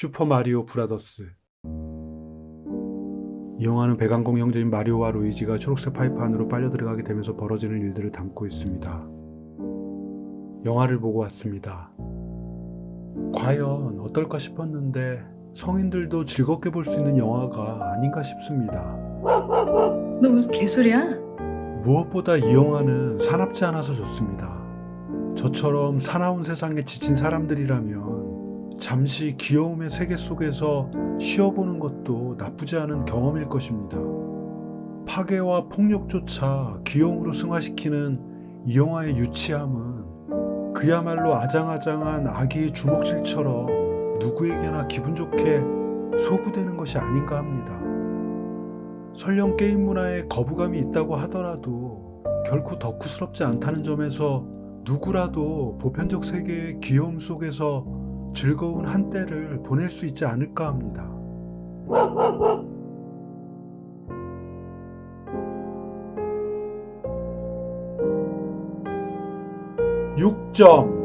슈퍼마리오 브라더스 이 영화는 백악공 형제인 마리오와 루이지가 초록색 파이프 안으로 빨려 들어가게 되면서 벌어지는 일들을 담고 있습니다. 영화를 보고 왔습니다. 과연 어떨까 싶었는데 성인들도 즐겁게 볼 수 있는 영화가 아닌가 싶습니다. 너 무슨 개소리야? 무엇보다 이 영화는 사납지 않아서 좋습니다. 저처럼 사나운 세상에 지친 사람들이라면 잠시 귀여움의 세계 속에서 쉬어보는 것도 나쁘지 않은 경험일 것입니다. 파괴와 폭력조차 귀여움으로 승화시키는 이 영화의 유치함은 그야말로 아장아장한 아기의 주먹질처럼 누구에게나 기분 좋게 소구되는 것이 아닌가 합니다. 설령 게임 문화에 거부감이 있다고 하더라도 결코 덕후스럽지 않다는 점에서 누구라도 보편적 세계의 귀여움 속에서 즐거운 한때를 보낼 수 있지 않을까 합니다. 6점